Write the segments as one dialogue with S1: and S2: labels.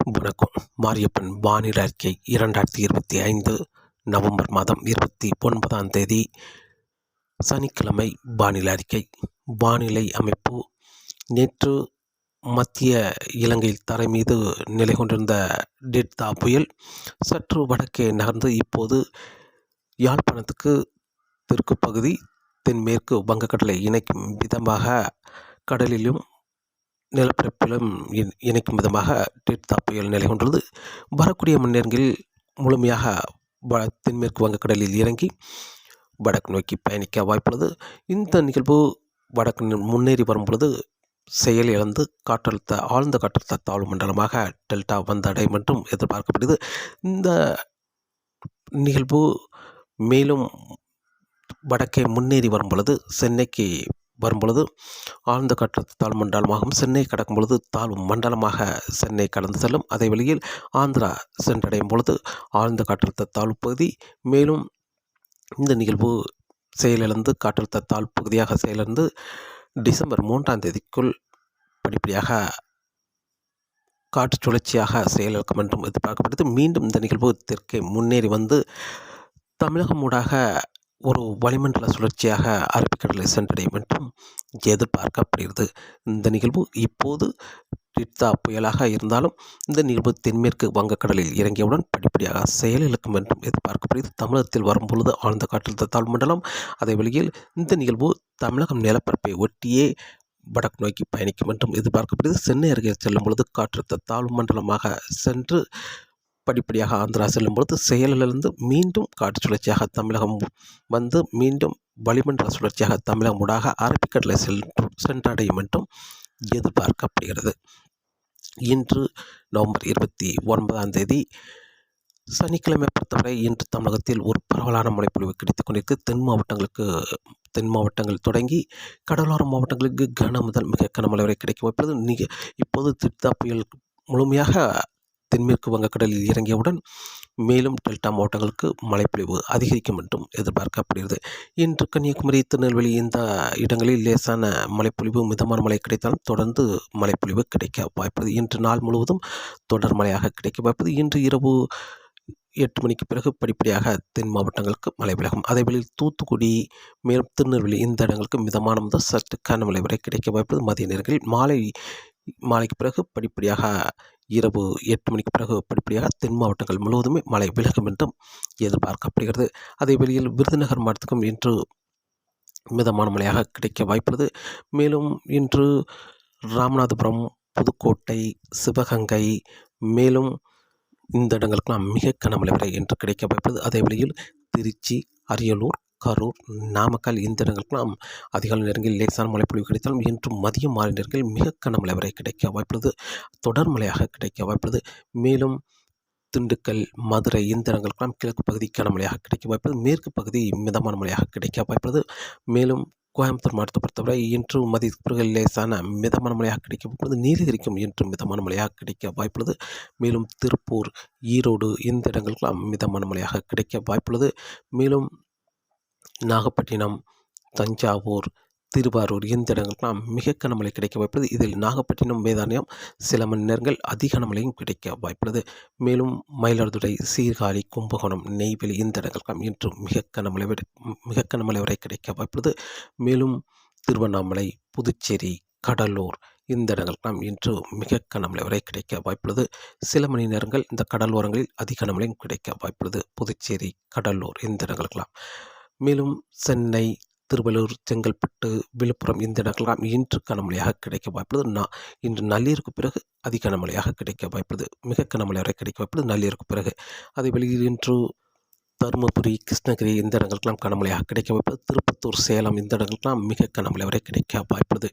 S1: வணக்கம். மாரியப்பன் வானிலை அறிக்கை இரண்டாயிரத்தி இருபத்தி ஐந்து நவம்பர் மாதம் இருபத்தி ஒன்பதாம் தேதி சனிக்கிழமை வானிலை அறிக்கை. வானிலை அமைப்பு நேற்று மத்திய இலங்கையில் தரை மீது நிலை கொண்டிருந்த டெட்தா புயல் சற்று வடக்கே நகர்ந்து இப்போது யாழ்ப்பாணத்துக்கு தெற்கு பகுதி தென்மேற்கு வங்கக்கடலை இணைக்கும் விதமாக கடலிலும் நிலப்பரப்பிலும் இணைக்கும் விதமாக டெட்தா புயல் நிலை கொண்டுள்ளது. வரக்கூடிய மணிநேரங்களில் முழுமையாக வ தென்மேற்கு வங்கக்கடலில் இறங்கி வடக்கு நோக்கி பயணிக்க வாய்ப்புள்ளது. இந்த நிகழ்வு வடக்கு முன்னேறி வரும் பொழுது செயல் இழந்து காற்றழுத்த ஆழ்ந்த காற்றழுத்த தாழ்வு மண்டலமாக டெல்டா வந்தடையும் என்றும் எதிர்பார்க்கப்படுகிறது. இந்த நிகழ்வு மேலும் வடக்கே முன்னேறி வரும் பொழுது சென்னைக்கு வரும்பொழுது ஆழ்ந்த காற்றழுத்த தாழ் மண்டலமாகவும் சென்னை கடக்கும் பொழுது தாழ் மண்டலமாக சென்னை கடந்து செல்லும். அதே வழியில் ஆந்திரா சென்றடையும் பொழுது ஆழ்ந்த காற்றழுத்த தாழ்வு பகுதி மேலும் இந்த நிகழ்வு செயலிழந்து காற்றழுத்த தாழ் பகுதியாக செயலிழந்து டிசம்பர் மூன்றாம் தேதிக்குள் படிப்படியாக காற்று சுழற்சியாக செயலிழக்கும் என்றும் எதிர்பார்க்கப்படுகிறது. மீண்டும் இந்த நிகழ்வு தெற்கே முன்னேறி வந்து தமிழகம் ஊடாக ஒரு வளிமண்டல சுழற்சியாக அரபிக்கடலை சென்றடையும் என்றும் எதிர்பார்க்கப்படுகிறது. இந்த நிகழ்வு இப்போது டிட்தா புயலாக இருந்தாலும் இந்த நிகழ்வு தென்மேற்கு வங்கக்கடலில் இறங்கியவுடன் படிப்படியாக செயலிழக்கும் என்றும் எதிர்பார்க்கப்படுகிறது. தமிழகத்தில் வரும்பொழுது ஆழ்ந்த காற்றழுத்த தாழ்வு மண்டலம் அதே வழியில் இந்த நிகழ்வு தமிழகம் நிலப்பரப்பை ஒட்டியே வடக்கு நோக்கி பயணிக்கும் என்றும் எதிர்பார்க்கப்படுகிறது. சென்னை அருகே செல்லும் பொழுது காற்றழுத்த தாழ்வு மண்டலமாக சென்று படிப்படியாக ஆந்திரா செல்லும் பொழுது செயலிலிருந்து மீண்டும் காற்று சுழற்சியாக தமிழகம் வந்து மீண்டும் வளிமண்டல சுழற்சியாக தமிழகம் ஊடாக அரபிக்கடலை செல் சென்றடையும் என்றும் எதிர்பார்க்கப்படுகிறது. இன்று நவம்பர் இருபத்தி ஒன்பதாம் தேதி சனிக்கிழமை பொறுத்தவரை இன்று தமிழகத்தில் ஒரு பரவலான மழைப்பொழிவு கிடைத்துக் கொண்டிருக்கு. தென் மாவட்டங்களுக்கு தென் மாவட்டங்கள் தொடங்கி கடலோர மாவட்டங்களுக்கு கன முதல் மிக கனமழை வரை கிடைக்க வாய்ப்புள்ளது நிக இப்போது திட்டா புயல் முழுமையாக தென்மேற்கு வங்கக்கடலில் இறங்கியவுடன் மேலும் டெல்டா மாவட்டங்களுக்கு மழைப்பொழிவு அதிகரிக்கும் என்றும் எதிர்பார்க்கப்படுகிறது. இன்று கன்னியாகுமரி திருநெல்வேலி இந்த இடங்களில் லேசான மழைப்பொழிவு மிதமான மழை கிடைத்தாலும் தொடர்ந்து மழைப்பொழிவு கிடைக்க வாய்ப்பது இன்று நாள் முழுவதும் தொடர் மழையாக கிடைக்க வாய்ப்பது இன்று இரவு எட்டு மணிக்கு பிறகு படிப்படியாக தென் மாவட்டங்களுக்கு மழை விலகும். அதேவேளையில் தூத்துக்குடி மேலும் திருநெல்வேலி இந்த இடங்களுக்கு மிதமான முதல் சற்று கனமழை வரை கிடைக்க வாய்ப்பது மதிய நேரங்களில் மாலை மாலைக்கு பிறகு படிப்படியாக இரவு எட்டு மணிக்கு பிறகு படிப்படியாக தென் மாவட்டங்கள் முழுவதுமே மழை விலகும் என்றும் எதிர்பார்க்கப்படுகிறது. அதே வேளையில் விருதுநகர் மாவட்டத்துக்கும் இன்று மிதமான மழையாக கிடைக்க வாய்ப்புள்ளது. மேலும் இன்று ராமநாதபுரம் புதுக்கோட்டை சிவகங்கை மேலும் இந்த இடங்களுக்கெல்லாம் மிக கனமழை வரை என்று கிடைக்க வாய்ப்புள்ளது. அதே வேளையில் திருச்சி அரியலூர் கரூர் நாமக்கல் இந்த இடங்களுக்கெல்லாம் அதிகாலை நேரங்களில் லேசான மழைப்பொழிவு கிடைத்தாலும் இன்று மதியம் மாலை நேரங்களில் மிக கனமழை வரை கிடைக்க வாய்ப்புள்ளது. தொடர் மழையாக கிடைக்க வாய்ப்புள்ளது. மேலும் திண்டுக்கல் மதுரை இந்த இடங்களுக்கெல்லாம் கிழக்கு பகுதி கனமழையாக கிடைக்க வாய்ப்புள்ளது. மேற்கு பகுதி மிதமான மழையாக கிடைக்க வாய்ப்புள்ளது. மேலும் கோயம்புத்தூர் மாவட்டத்தை பொறுத்தவரை இன்று மதிய பிறகு லேசான மிதமான மழையாக கிடைக்க வாய்ப்புள்ளது. நீலகிரிக்கும் இன்று மிதமான மழையாக கிடைக்க வாய்ப்புள்ளது. மேலும் திருப்பூர் ஈரோடு இந்த இடங்களுக்கெல்லாம் மிதமான மழையாக கிடைக்க வாய்ப்புள்ளது. மேலும் நாகப்பட்டினம் தஞ்சாவூர் திருவாரூர் இந்த இடங்களுக்கெல்லாம் மிக கனமழை கிடைக்க வாய்ப்புள்ளது. இதில் நாகப்பட்டினம் வேதாரண்யம் சில மணி நேரங்கள் அதிக கனமழையும் கிடைக்க வாய்ப்புள்ளது. மேலும் மயிலாடுதுறை சீர்காழி கும்பகோணம் நெய்வேலி இந்த இடங்களுக்கெல்லாம் இன்றும் மிக கனமழை விட மிக கனமழை வரை கிடைக்க வாய்ப்புள்ளது. மேலும் திருவண்ணாமலை புதுச்சேரி கடலூர் இந்த இடங்களுக்கெல்லாம் இன்று மிக கனமழை வரை கிடைக்க வாய்ப்புள்ளது. சில மணி நேரங்கள் இந்த கடலோரங்களில் அதிக கனமழையும் கிடைக்க வாய்ப்புள்ளது. புதுச்சேரி கடலூர் இந்த இடங்களுக்கெல்லாம் மேலும் சென்னை திருவள்ளூர் செங்கல்பட்டு விழுப்புரம் இந்த இடங்களெல்லாம் இன்று கனமழையாக கிடைக்க வாய்ப்புள்ளது. நான் இன்று நள்ளிருக்கு பிறகு அதிக கனமழையாக கிடைக்க வாய்ப்புள்ளது. மிக கனமழை வரை கிடைக்க வாய்ப்புள்ளது. நள்ளிருக்கு பிறகு அதே வெளியில் இன்று தருமபுரி கிருஷ்ணகிரி இந்த இடங்களுக்கெல்லாம் கனமழையாக கிடைக்க வாய்ப்புள்ளது. திருப்பத்தூர் சேலம் இந்த இடங்களுக்கெல்லாம் மிக கனமழை வரை கிடைக்க வாய்ப்புள்ளது.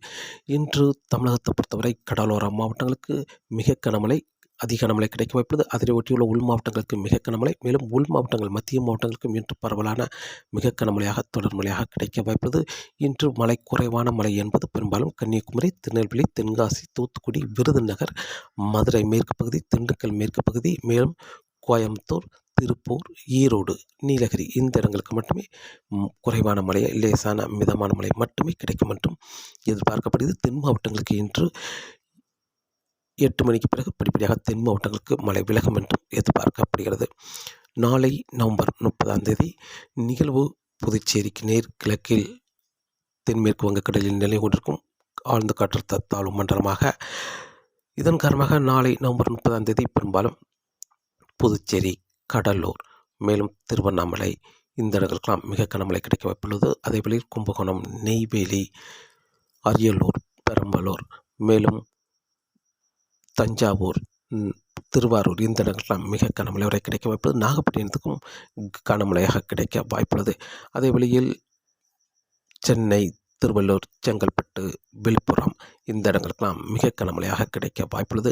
S1: இன்று தமிழகத்தை பொறுத்தவரை கடலோர மாவட்டங்களுக்கு மிக கனமழை அதிக கனமழை கிடைக்க வாய்ப்புள்ளது அதனை ஒட்டியுள்ள உள் மாவட்டங்களுக்கு மிக கனமழை மேலும் உள் மாவட்டங்கள் மத்திய மாவட்டங்களுக்கும் இன்று பரவலான மிக கனமழையாக தொடர் மழையாக கிடைக்க வாய்ப்புள்ளது இன்று மழை குறைவான மழை என்பது பெரும்பாலும் கன்னியாகுமரி திருநெல்வேலி தென்காசி தூத்துக்குடி விருதுநகர் மதுரை மேற்கு பகுதி திண்டுக்கல் மேற்கு பகுதி மேலும் கோயம்புத்தூர் திருப்பூர் ஈரோடு நீலகிரி இந்த இடங்களுக்கு மட்டுமே குறைவான மழை லேசான மிதமான மழை மட்டுமே கிடைக்கும் என்றும் எதிர்பார்க்கப்படுகிறது. தென் மாவட்டங்களுக்கு இன்று எட்டு மணிக்கு பிறகு படிப்படியாக தென் மாவட்டங்களுக்கு மழை விலகும் என்றும் எதிர்பார்க்கப்படுகிறது. நாளை நவம்பர் முப்பதாம் தேதி நிகழ்வு புதுச்சேரிக்கு நேர் கிழக்கில் தென்மேற்கு வங்கக்கடலில் நிலை கொண்டிருக்கும் ஆழ்ந்த காற்றழுத்த தாழ்வு மண்டலமாக. இதன் காரணமாக நாளை நவம்பர் முப்பதாம் தேதி பெரும்பாலும் புதுச்சேரி கடலூர் மேலும் திருவண்ணாமலை இந்த இடங்களுக்கெல்லாம் மிக கனமழை கிடைக்க வாய்ப்புள்ளது அதேபோல கும்பகோணம் நெய்வேலி அரியலூர் பெரம்பலூர் மேலும் தஞ்சாவூர் திருவாரூர் இந்த இடங்கள்லாம் மிக கனமழை வரை கிடைக்க வாய்ப்புள்ளது நாகப்பட்டினத்துக்கும் கனமழையாக கிடைக்க வாய்ப்புள்ளது. அதே வழியில் சென்னை திருவள்ளூர் செங்கல்பட்டு விழுப்புரம் இந்த இடங்களுக்கெல்லாம் மிக கனமழையாக கிடைக்க வாய்ப்புள்ளது.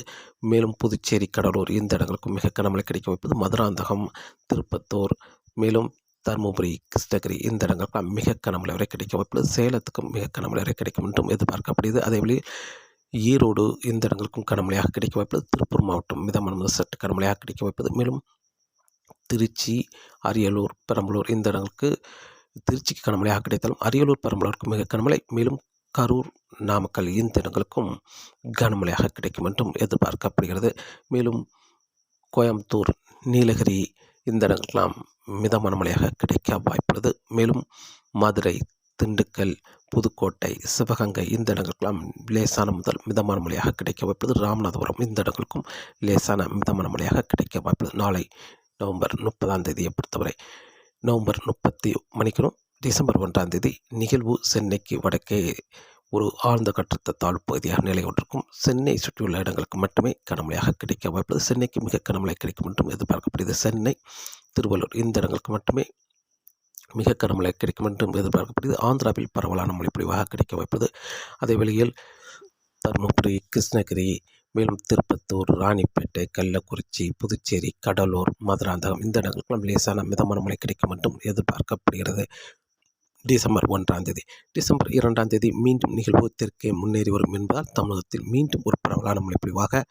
S1: மேலும் புதுச்சேரி கடலூர் இந்த இடங்களுக்கும் மிக கனமழை கிடைக்க வாய்ப்புள்ளது. மதுராந்தகம் திருப்பத்தூர் மேலும் தருமபுரி கிருஷ்ணகிரி இந்த இடங்களுக்கெல்லாம் மிக கனமழை வரை கிடைக்க வாய்ப்புள்ளது. சேலத்துக்கும் மிக கனமழை வரை கிடைக்கும் என்றும் எதிர்பார்க்கப்படுகிறது. அதேவழி ஈரோடு இந்த இடங்களுக்கும் கனமழையாக கிடைக்க வாய்ப்புள்ளது திருப்பூர் மாவட்டம் மிதமான முதல் சற்று கனமழையாக கிடைக்க வாய்ப்பது மேலும் திருச்சி அரியலூர் பெரம்பலூர் இந்த இடங்களுக்கு திருச்சிக்கு கனமழையாக கிடைத்தாலும் அரியலூர் பெரம்பலூருக்கு மிக கனமழை மேலும் கரூர் நாமக்கல் இந்த இடங்களுக்கும் கனமழையாக கிடைக்கும் என்றும் எதிர்பார்க்கப்படுகிறது. மேலும் கோயம்புத்தூர் நீலகிரி இந்த இடங்களுக்கெல்லாம் மிதமான மழையாக கிடைக்க வாய்ப்புள்ளது. மேலும் மதுரை திண்டுக்கல் புதுக்கோட்டை சிவகங்கை இந்த இடங்களுக்கெல்லாம் லேசான முதல் மிதமான மழையாக கிடைக்க வாய்ப்புள்ளது. ராமநாதபுரம் இந்த இடங்களுக்கும் லேசான மிதமான மழையாக கிடைக்க வாய்ப்புள்ளது. நாளை நவம்பர் முப்பதாம் தேதியை பொறுத்தவரை நவம்பர் முப்பத்தி மணிக்கணும் டிசம்பர் ஒன்றாம் தேதி நிகழ்வு சென்னைக்கு வடக்கே ஒரு ஆழ்ந்த கற்றத்த தாழ்வு பகுதியாக நிலை கொண்டிருக்கும். சென்னை சுற்றியுள்ள இடங்களுக்கு மட்டுமே கனமழையாக கிடைக்க வாய்ப்புள்ளது. சென்னைக்கு மிக கனமழை கிடைக்கும் என்றும் எதிர்பார்க்கப்படுகிறது. சென்னை திருவள்ளூர் இந்த இடங்களுக்கு மட்டுமே மிக கனமழை கிடைக்கும் என்றும் எதிர்பார்க்கப்படுகிறது. ஆந்திராவில் பரவலான மழை பொழிவாக கிடைக்க வைப்பது அதே வேளையில் தருமபுரி கிருஷ்ணகிரி மேலும் திருப்பத்தூர் ராணிப்பேட்டை கள்ளக்குறிச்சி புதுச்சேரி கடலூர் மதுராந்தகம் இந்த இடங்களுக்கெல்லாம் லேசான மிதமான மழை கிடைக்கும் என்றும் எதிர்பார்க்கப்படுகிறது. டிசம்பர் ஒன்றாம் தேதி. டிசம்பர் இரண்டாம் தேதி மீண்டும் நிகழ்வு தெற்கே முன்னேறி வரும் என்பதால் தமிழகத்தில் மீண்டும் ஒரு பரவலான மழைப்பொழிவாக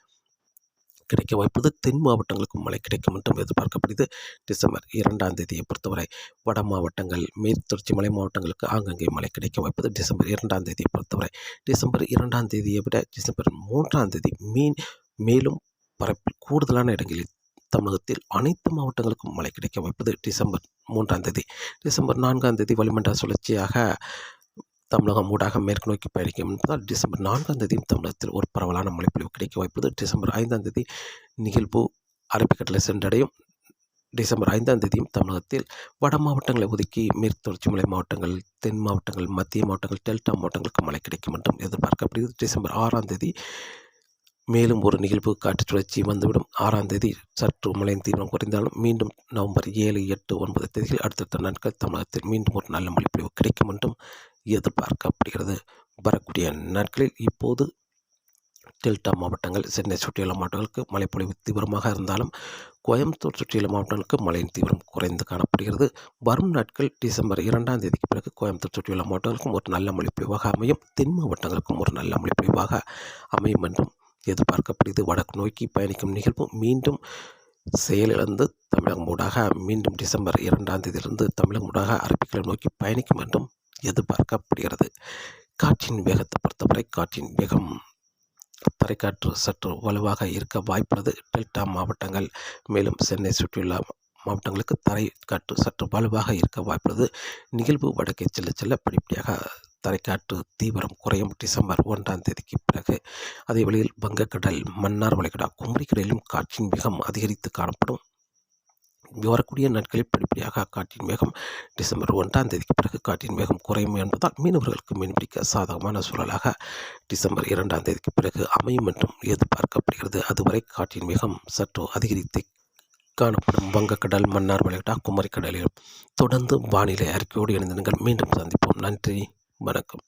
S1: கிடைக்க வாய்ப்பது தென் மாவட்டங்களுக்கும் மழை கிடைக்கும் என்றும் எதிர்பார்க்கப்படுது டிசம்பர் இரண்டாம் தேதியை பொறுத்தவரை வட மாவட்டங்கள் மேற்கு தொடர்ச்சி மலை மாவட்டங்களுக்கு ஆங்கங்கே மழை கிடைக்க வாய்ப்பது டிசம்பர் இரண்டாம் தேதியை பொறுத்தவரை. டிசம்பர் இரண்டாம் தேதியை விட டிசம்பர் மூன்றாம் தேதி மீன் மேலும் பரப்பில் கூடுதலான இடங்களில் தமிழகத்தில் அனைத்து மாவட்டங்களுக்கும் மழை கிடைக்க வாய்ப்பது டிசம்பர் மூன்றாம் தேதி. டிசம்பர் நான்காம் தேதி வளிமண்டல சுழற்சியாக தமிழகம் ஊடாக மேற்கு நோக்கி பயணிக்கும் என்பதால் டிசம்பர் நான்காம் தேதியும் தமிழகத்தில் ஒரு பரவலான மழைப்பொழிவு கிடைக்க வாய்ப்புள்ளது. டிசம்பர் ஐந்தாம் தேதி நிகழ்வு அரபிக்கட்டளை சென்றடையும். டிசம்பர் ஐந்தாம் தேதியும் தமிழகத்தில் வட மாவட்டங்களை ஒதுக்கி மேற்கு தொடர்ச்சி மலை மாவட்டங்கள் தென் மாவட்டங்கள் மத்திய மாவட்டங்கள் டெல்டா மாவட்டங்களுக்கு மழை கிடைக்கும் என்றும் எதிர்பார்க்கப்படுகிறது. டிசம்பர் ஆறாம் தேதி மேலும் ஒரு நிகழ்வு காற்று சுழற்சி வந்துவிடும். ஆறாம் தேதி சற்று மழையின் தீவிரம் குறைந்தாலும் மீண்டும் நவம்பர் ஏழு எட்டு ஒன்பது தேதிகள் அடுத்தடுத்த நாட்கள் தமிழகத்தில் மீண்டும் ஒரு நல்ல மழைப்பொழிவு கிடைக்கும் என்றும் எதிர்பார்க்கப்படுகிறது வரக்கூடிய நாட்களில் இப்போது டெல்டா மாவட்டங்கள் சென்னை சுற்றியுள்ள மாவட்டங்களுக்கு மழைப்பொழிவு தீவிரமாக இருந்தாலும் கோயம்புத்தூர் சுற்றியுள்ள மாவட்டங்களுக்கு மழையின் தீவிரம் குறைந்து காணப்படுகிறது. வரும் நாட்கள் டிசம்பர் இரண்டாம் தேதிக்கு பிறகு கோயம்புத்தூர் சுற்றியுள்ள மாவட்டங்களுக்கும் ஒரு நல்ல மழைப்பொழிவாக அமையும். தென் மாவட்டங்களுக்கும் ஒரு நல்ல மழைப்பொழிவாக அமையும் என்றும் எதிர்பார்க்கப்படுகிறது. வடக்கு நோக்கி பயணிக்கும் நிகழ்வு மீண்டும் செயலிழந்து தமிழகம் ஊடாக மீண்டும் டிசம்பர் இரண்டாம் தேதியிலிருந்து தமிழகம் ஊடாக அரபிக்கடல் நோக்கி பயணிக்கும் என்றும் எதிர்பார்க்கப்படுகிறது. காற்றின் வேகத்தை பொறுத்தவரை காற்றின் வேகம் தரைக்காற்று சற்று வலுவாக இருக்க வாய்ப்புள்ளது. டெல்டா மாவட்டங்கள் மேலும் சென்னை சுற்றியுள்ள மாவட்டங்களுக்கு தரைக்காற்று சற்று வலுவாக இருக்க வாய்ப்புள்ளது. நிகழ்வு வடக்கே செல்ல செல்ல படிப்படியாக தரைக்காற்று தீவிரம் குறையும். டிசம்பர் ஒன்றாம் தேதிக்கு பிறகு அதே வழியில் வங்கக்கடல் மன்னார் வளைகுடா குமரிக்கடலிலும் காற்றின் வேகம் அதிகரித்து காணப்படும். வரக்கூடிய நாட்களில் படிப்படியாக அக்காற்றின் வேகம் டிசம்பர் ஒன்றாம் தேதிக்கு பிறகு காற்றின் வேகம் குறையும் என்பதால் மீனவர்களுக்கு மீன்பிடிக்க சாதகமான சூழலாக டிசம்பர் இரண்டாம் தேதிக்கு பிறகு அமையும் என்றும் எதிர்பார்க்கப்படுகிறது. அதுவரை காற்றின் வேகம் சற்று அதிகரித்து காணப்படும். வங்கக்கடல் மன்னார் வளைகுடா குமரிக்கடலிலும் தொடர்ந்து வானிலை அறிக்கையோடு இணைந்த நீங்கள் மீண்டும் சந்திப்போம். நன்றி. வணக்கம்.